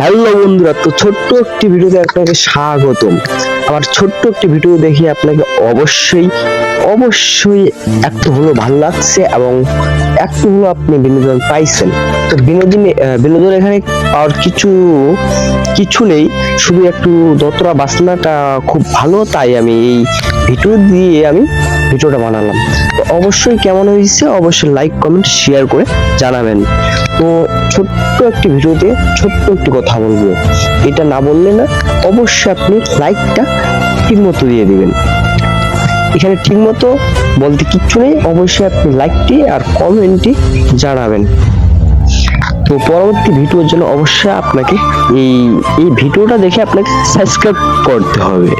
Hello বন্ধুরা, তো ছোট্ট একটি ভিডিওতে আপনাকে স্বাগতম। আমার ছোট্ট একটি ভিডিও দেখে আপনাকে অবশ্যই অবশ্যই একটু হলো ভালো লাগছে এবং একটু হলো আপনি বিনোদন পাইছেন। তো বিনোদন বিনোদন এখানে আর কিছু কিছু নেই। শুধু একটু দোতরা বাসনাটা খুব ভালো, তাই আমি এই ভিডিও দিয়ে আমি ভিডিওটা বানালাম। তো অবশ্যই কেমন হয়েছে অবশ্যই লাইক কমেন্ট শেয়ার করে জানাবেন। তো ছোট্ট একটি ভিডিওতে ছোট্ট একটি কথা বলব। এটা না বললে না, অবশ্যই আপনি লাইকটা ঠিক মতো দিয়ে দিবেন। এখানে ঠিক মতো বলতে কিচ্ছু নেই, অবশ্যই আপনি লাইকটি আর কমেন্টটি জানাবেন। তো পরবর্তী ভিডিওর জন্য অবশ্যই আপনাকে এই এই ভিডিওটা দেখে আপনাকে সাবস্ক্রাইব করতে হবে।